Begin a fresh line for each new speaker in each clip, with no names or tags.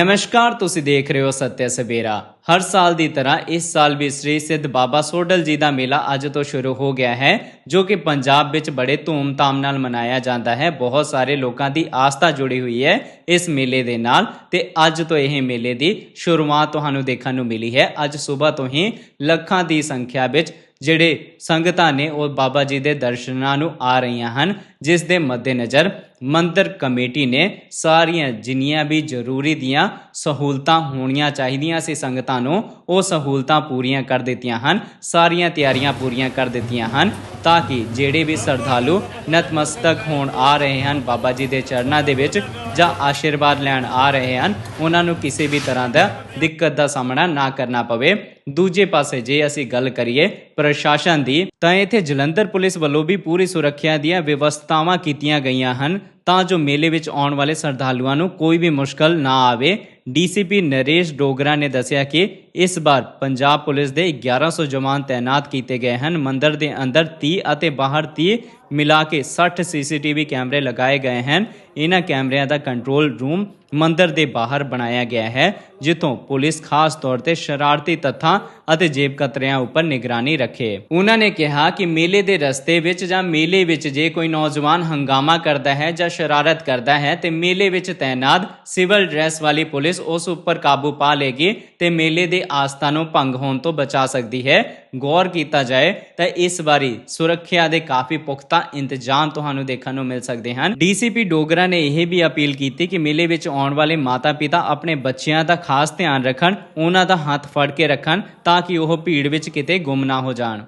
ਨਮਸਕਾਰ, ਤੁਸੀਂ ਦੇਖ ਰਹੇ ਹੋ ਸੱਤਿਆ ਸਵੇਰਾ। ਹਰ ਸਾਲ ਦੀ ਤਰ੍ਹਾਂ ਇਸ ਸਾਲ ਵੀ ਸ੍ਰੀ ਸਿੱਧ ਬਾਬਾ ਸੋਡਲ ਜੀ ਦਾ ਮੇਲਾ ਅੱਜ ਤੋਂ ਸ਼ੁਰੂ ਹੋ ਗਿਆ ਹੈ, ਜੋ ਕਿ ਪੰਜਾਬ ਵਿੱਚ ਬੜੇ ਧੂਮ-ਧਾਮ ਨਾਲ ਮਨਾਇਆ ਜਾਂਦਾ ਹੈ। ਬਹੁਤ ਸਾਰੇ ਲੋਕਾਂ ਦੀ ਆਸਥਾ ਜੁੜੀ ਹੋਈ ਹੈ ਇਸ ਮੇਲੇ ਦੇ ਨਾਲ ਤੇ ਅੱਜ ਤੋਂ ਇਹ ਮੇਲੇ ਦੀ ਸ਼ੁਰੂਆਤ ਤੁਹਾਨੂੰ ਦੇਖਣ ਨੂੰ ਮਿਲੀ ਹੈ। ਅੱਜ ਸਵੇਰ ਤੋਂ ਹੀ ਲੱਖਾਂ ਦੀ ਸੰਖਿਆ ਵਿੱਚ ਜਿਹੜੇ ਸੰਗਤਾਂ ਨੇ ਉਹ ਬਾਬਾ ਜੀ ਦੇ ਦਰਸ਼ਨਾਂ ਨੂੰ ਆ ਰਹੀਆਂ ਹਨ, ਜਿਸ ਦੇ ਮੱਦੇਨਜ਼ਰ ਮੰਦਿਰ ਕਮੇਟੀ ਨੇ ਸਾਰੀਆਂ ਜਿੰਨੀਆਂ ਵੀ ਜ਼ਰੂਰੀ ਦੀਆਂ ਸਹੂਲਤਾਂ ਹੋਣੀਆਂ ਚਾਹੀਦੀਆਂ ਸੀ ਸੰਗਤਾਂ ਨੂੰ, ਉਹ ਸਹੂਲਤਾਂ ਪੂਰੀਆਂ ਕਰ ਦਿੱਤੀਆਂ ਹਨ, ਸਾਰੀਆਂ ਤਿਆਰੀਆਂ ਪੂਰੀਆਂ ਕਰ ਦਿੱਤੀਆਂ ਹਨ, ਤਾਂ ਕਿ ਜਿਹੜੇ ਵੀ ਸ਼ਰਧਾਲੂ ਨਤਮਸਤਕ ਹੋਣ ਆ ਰਹੇ ਹਨ ਬਾਬਾ ਜੀ ਦੇ ਚਰਨਾਂ ਦੇ ਵਿੱਚ ਜਾਂ ਆਸ਼ੀਰਵਾਦ ਲੈਣ ਆ ਰਹੇ ਹਨ, ਉਹਨਾਂ ਨੂੰ ਕਿਸੇ ਵੀ ਤਰ੍ਹਾਂ ਦਾ ਦਿੱਕਤ ਦਾ ਸਾਹਮਣਾ ਨਾ ਕਰਨਾ ਪਵੇ। ਦੂਜੇ ਪਾਸੇ ਜੇ ਅਸੀਂ ਗੱਲ ਕਰੀਏ ਪ੍ਰਸ਼ਾਸਨ ਦੀ, ਤਾਂ ਇੱਥੇ ਜਲੰਧਰ ਪੁਲਿਸ ਵੱਲੋਂ ਵੀ ਪੂਰੀ ਸੁਰੱਖਿਆ ਦੀਆਂ ਵਿਵਸਥਾਵਾਂ ਕੀਤੀਆਂ ਗਈਆਂ ਹਨ। ਤਾਂ ਜੋ ਮੇਲੇ ਵਿੱਚ ਆਉਣ ਵਾਲੇ ਸ਼ਰਧਾਲੂਆਂ ਨੂੰ ਕੋਈ ਵੀ ਮੁਸ਼ਕਲ ਨਾ ਆਵੇ। ਡੀਸੀਪੀ ਨਰੇਸ਼ ਡੋਗਰਾ ਨੇ ਦੱਸਿਆ ਕਿ ਇਸ ਵਾਰ ਪੰਜਾਬ ਪੁਲਿਸ ਦੇ 1100 ਜਵਾਨ ਤਾਇਨਾਤ ਕੀਤੇ ਗਏ ਹਨ। ਮੰਦਰ ਦੇ ਅੰਦਰ 30 ਅਤੇ ਬਾਹਰ 30 ਮਿਲਾ ਕੇ 60 ਸੀਸੀਟੀਵੀ ਕੈਮਰੇ ਲਗਾਏ ਗਏ ਹਨ। ਇਹਨਾਂ ਕੈਮਰਿਆਂ ਦਾ ਕੰਟਰੋਲ ਰੂਮ ਮੰਦਰ ਦੇ ਬਾਹਰ ਬਣਾਇਆ ਗਿਆ ਹੈ, ਜਿੱਥੋਂ ਪੁਲਿਸ ਖਾਸ ਤੌਰ ਤੇ ਸ਼ਰਾਰਤੀ ਤੱਥਾਂ ਅਤੇ ਜੇਬ ਕਤਰਿਆਂ ਉੱਪਰ ਨਿਗਰਾਨੀ ਰੱਖੇ। ਉਹਨਾਂ ਨੇ ਕਿਹਾ ਕਿ ਮੇਲੇ ਦੇ ਰਸਤੇ ਵਿੱਚ ਜਾਂ ਮੇਲੇ ਵਿੱਚ ਜੇ ਕੋਈ ਨੌਜਵਾਨ ਹੰਗਾਮਾ ਕਰਦਾ ਹੈ ਜਾਂ ਸ਼ਰਾਰਤ ਕਰਦਾ ਹੈ, ਤੇ ਮੇਲੇ ਵਿੱਚ ਤਾਇਨਾਤ ਸਿਵਲ ਡਰੈਸ ਵਾਲੀ ਪੁਲਿਸ ਉਸ ਉੱਪਰ ਕਾਬੂ ਪਾ ਲੇਗੀ ਤੇ ਮੇਲੇ ਦੇ ਆਸਥਾ ਨੂੰ ਭੰਗ ਹੋਣ ਤੋਂ ਬਚਾ ਸਕਦੀ ਹੈ ਗੌਰ ਕੀਤਾ ਜਾਏ ਤਾਂ ਇਸ ਵਾਰੀ ਸੁਰੱਖਿਆ ਦੇ ਕਾਫੀ ਪੁਖਤਾ ਇੰਤਜ਼ਾਮ ਤੁਹਾਨੂੰ ਦੇਖਣ ਨੂੰ ਮਿਲ ਸਕਦੇ ਹਨ। ਡੀਸੀਪੀ ਡੋਗਰਾ ਨੇ ਇਹ ਵੀ ਅਪੀਲ ਕੀਤੀ ਕਿ ਮੇਲੇ ਵਿੱਚ ਆਉਣ ਵਾਲੇ ਮਾਤਾ-ਪਿਤਾ ਆਪਣੇ ਬੱਚਿਆਂ ਦਾ ਖਾਸ ਧਿਆਨ ਰੱਖਣ ਉਹਨਾਂ ਦਾ ਹੱਥ ਫੜ ਕੇ ਰੱਖਣ ਤਾਂ ਕਿ ਉਹ ਭੀੜ ਵਿੱਚ ਕਿਤੇ ਗੁੰਮ ਨਾ ਹੋ ਜਾਣ।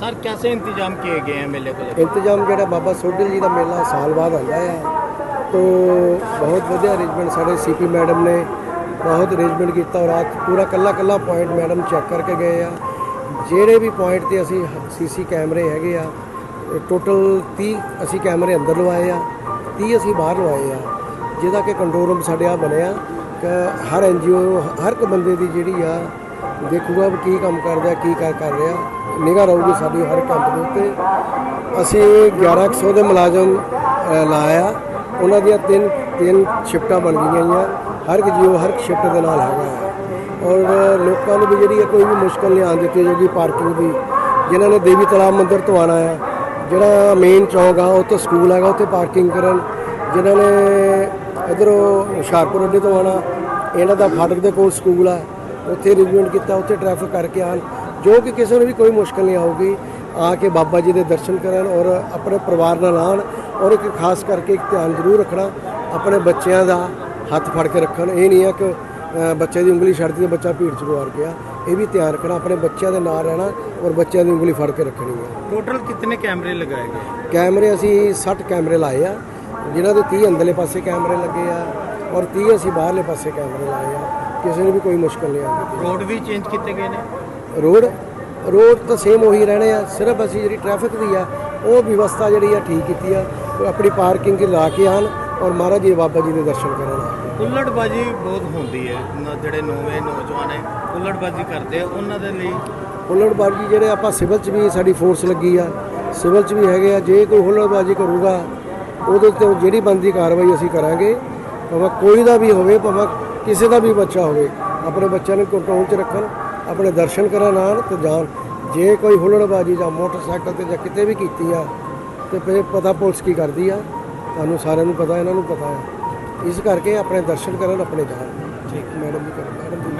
ਸਰ ਕਿਵੇਂ ਇੰਤਜ਼ਾਮ ਕੀਏ ਗਏ ਹੈ ਮੇਲੇ ਕੋਲ?
ਇੰਤਜ਼ਾਮ ਜਿਹੜਾ ਬਾਬਾ ਸੋਢੀ ਜੀ ਦਾ ਮੇਲਾ ਸਾਲ ਬਾਅਦ ਆਉਂਦਾ ਹੈ। ਤੋਂ ਬਹੁਤ ਵਧੀਆ ਅਰੇਂਜਮੈਂਟ ਸਾਡੇ ਸੀਪੀ ਮੈਡਮ ਨੇ ਬਹੁਤ ਅਰੇਂਜਮੈਂਟ ਕੀਤਾ ਔਰ ਅੱਜ ਪੂਰਾ ਕੱਲਾ ਕੱਲਾ ਪੁਆਇੰਟ ਮੈਡਮ ਚੈੱਕ ਕਰਕੇ ਗਏ ਆ। ਜਿਹੜੇ ਵੀ ਪੁਆਇੰਟ ਤੇ ਅਸੀਂ ਸੀਸੀ ਕੈਮਰੇ ਹੈਗੇ ਆ ਟੋਟਲ 30 ਅਸੀਂ ਕੈਮਰੇ ਅੰਦਰ ਲਵਾਏ ਆ 30 ਅਸੀਂ ਬਾਹਰ ਲਵਾਏ ਆ। ਜਿਹਦਾ ਕਿ ਕੰਟਰੋਲ ਰੂਮ ਸਾਡੇ ਆ ਬਣਿਆ, ਕਿ ਹਰ ਐਨਜੀਓ ਹਰ ਇੱਕ ਬੰਦੇ ਦੀ ਜਿਹੜੀ ਆ, ਦੇਖੂਗਾ ਵੀ ਕੀ ਕੰਮ ਕਰਦਾ, ਕੀ ਕਰ ਕਰ ਰਿਹਾ, ਨਿਗਾਹ ਰਹੂਗੀ ਸਾਡੀ ਹਰ ਕੰਮ ਦੇ ਉੱਤੇ। ਅਸੀਂ 1100 ਦੇ ਮੁਲਾਜ਼ਮ ਲਾਇਆ। ਉਹਨਾਂ ਦੀਆਂ ਤਿੰਨ ਤਿੰਨ ਸ਼ਿਫਟਾਂ ਬਣ ਗਈਆਂ ਹਰ ਇੱਕ ਜੀਵ, ਹਰ ਇੱਕ ਸ਼ਿਫਟ ਦੇ ਨਾਲ ਹੈਗਾ ਹੈ। ਔਰ ਲੋਕਾਂ ਨੂੰ ਵੀ ਜਿਹੜੀ ਹੈ ਕੋਈ ਵੀ ਮੁਸ਼ਕਲ ਨਹੀਂ ਆਉਣ ਦਿੱਤੀ ਜਾਊਗੀ ਪਾਰਕਿੰਗ ਦੀ। ਜਿਨ੍ਹਾਂ ਨੇ ਦੇਵੀ ਤਲਾਬ ਮੰਦਿਰ ਤੋਂ ਆਉਣਾ ਹੈ, ਜਿਹੜਾ ਮੇਨ ਚੌਂਕ ਆ, ਉੱਥੇ ਸਕੂਲ ਹੈਗਾ, ਉੱਥੇ ਪਾਰਕਿੰਗ ਕਰਨ। ਜਿਨ੍ਹਾਂ ਨੇ ਇਧਰੋਂ ਹੁਸ਼ਿਆਰਪੁਰ ਅੱਡੇ ਤੋਂ ਆਉਣਾ, ਇਹਨਾਂ ਦਾ ਫਾਟਕ ਦੇ ਕੋਲ ਸਕੂਲ ਆ, ਉੱਥੇ ਅਰੇਂਜਮੈਂਟ ਕੀਤਾ, ਉੱਥੇ ਟ੍ਰੈਫਿਕ ਕਰਕੇ ਆਉਣ। ਜੋ ਕਿ ਕਿਸੇ ਨੂੰ ਵੀ ਕੋਈ ਮੁਸ਼ਕਲ ਨਹੀਂ ਆਊਗੀ, ਆ ਕੇ ਬਾਬਾ ਜੀ ਦੇ ਦਰਸ਼ਨ ਕਰਨ ਔਰ ਆਪਣੇ ਪਰਿਵਾਰ ਨਾਲ ਆਉਣ ਔਰ ਇੱਕ ਖਾਸ ਕਰਕੇ ਇੱਕ ਧਿਆਨ ਜ਼ਰੂਰ ਰੱਖਣਾ, ਆਪਣੇ ਬੱਚਿਆਂ ਦਾ ਹੱਥ ਫੜ ਕੇ ਰੱਖਣ। ਇਹ ਨਹੀਂ ਹੈ ਕਿ ਬੱਚੇ ਦੀ ਉਂਗਲੀ ਛੱਡਦੀ ਤੇ ਬੱਚਾ ਭੀੜ ਚ ਗੁਆਰ ਗਿਆ। ਇਹ ਵੀ ਧਿਆਨ ਰੱਖਣਾ ਆਪਣੇ ਬੱਚਿਆਂ ਦੇ ਨਾਲ ਰਹਿਣਾ ਔਰ ਬੱਚਿਆਂ ਦੀ ਉਂਗਲੀ ਫੜ ਕੇ ਰੱਖਣੀ ਹੈ
ਟੋਟਲ ਕਿੰਨੇ ਕੈਮਰੇ ਲਗਾਏ ਗਏ?
ਕੈਮਰੇ ਅਸੀਂ 60 ਕੈਮਰੇ ਲਾਏ ਆ ਜਿਹਨਾਂ ਦੇ 30 ਅੰਦਰਲੇ ਪਾਸੇ ਕੈਮਰੇ ਲੱਗੇ ਆ ਔਰ 30 ਅਸੀਂ ਬਾਹਰਲੇ ਪਾਸੇ ਕੈਮਰੇ ਲਾਏ ਆ। ਕਿਸੇ ਨੂੰ ਵੀ ਕੋਈ ਮੁਸ਼ਕਲ ਨਹੀਂ ਆਉਂਦੀ।
ਰੋਡ ਵੀ ਚੇਂਜ ਕੀਤੇ ਗਏ ਨੇ?
ਰੋਡ ਰੋਡ ਤਾਂ ਸੇਮ ਉਹੀ ਰਹਿਣੇ ਆ ਸਿਰਫ ਅਸੀਂ ਜਿਹੜੀ ਟ੍ਰੈਫਿਕ ਦੀ ਆ ਉਹ ਵਿਵਸਥਾ ਜਿਹੜੀ ਆ ਠੀਕ ਕੀਤੀ ਆ ਆਪਣੀ ਪਾਰਕਿੰਗ ਲਾ ਕੇ ਆਣ ਔਰ ਮਹਾਰਾਜ ਜੀ ਬਾਬਾ ਜੀ ਦੇ ਦਰਸ਼ਨ ਕਰਨ।
ਹੁੱਲੜਬਾਜੀ ਬਹੁਤ ਹੁੰਦੀ ਹੈ। ਨਾ ਜਿਹੜੇ ਨਵੇਂ ਨੌਜਵਾਨ ਹੈ ਹੁੱਲੜਬਾਜੀ ਕਰਦੇ ਆ ਉਹਨਾਂ ਦੇ ਲਈ।
ਹੁੱਲੜਬਾਜੀ ਜਿਹੜੇ ਆਪਾਂ ਸਿਵਲ 'ਚ ਵੀ ਸਾਡੀ ਫੋਰਸ ਲੱਗੀ ਆ ਸਿਵਲ 'ਚ ਵੀ ਹੈਗੇ ਆ। ਜੇ ਕੋਈ ਹੁੱਲੜਬਾਜੀ ਕਰੂਗਾ ਉਹਦੇ ਤੇ ਜਿਹੜੀ ਬੰਦੀ ਕਾਰਵਾਈ ਅਸੀਂ ਕਰਾਂਗੇ। ਭਾਵੇਂ ਕੋਈ ਦਾ ਵੀ ਹੋਵੇ ਭਾਵੇਂ ਕਿਸੇ ਦਾ ਵੀ ਬੱਚਾ ਹੋਵੇ ਆਪਣੇ ਬੱਚਿਆਂ ਨੂੰ ਕੰਟਰੋਲ 'ਚ ਰੱਖਣ ਆਪਣੇ ਦਰਸ਼ਨ ਕਰਨ ਆਉਣ ਤੇ ਜਾਣ। ਜੇ ਕੋਈ ਹੁੱਲੜਬਾਜੀ ਜਾਂ ਮੋਟਰਸਾਈਕਲ ਤੇ ਜਾਂ ਕਿਤੇ ਵੀ ਕੀਤੀ ਆ ਤੇ ਫਿਰ ਪਤਾ ਪੁਲਿਸ ਕੀ ਕਰਦੀ ਆ। ਤੁਹਾਨੂੰ ਸਾਰਿਆਂ ਨੂੰ ਪਤਾ ਇਹਨਾਂ ਨੂੰ ਪਤਾ ਹੈ। ਇਸ ਕਰਕੇ ਆਪਣੇ ਦਰਸ਼ਨ ਕਰਨ ਆਪਣੇ ਜਾਣ। ਠੀਕ। ਮੈਡਮ ਜੀ ਕਰਨ ਮੈਡਮ ਜੀ।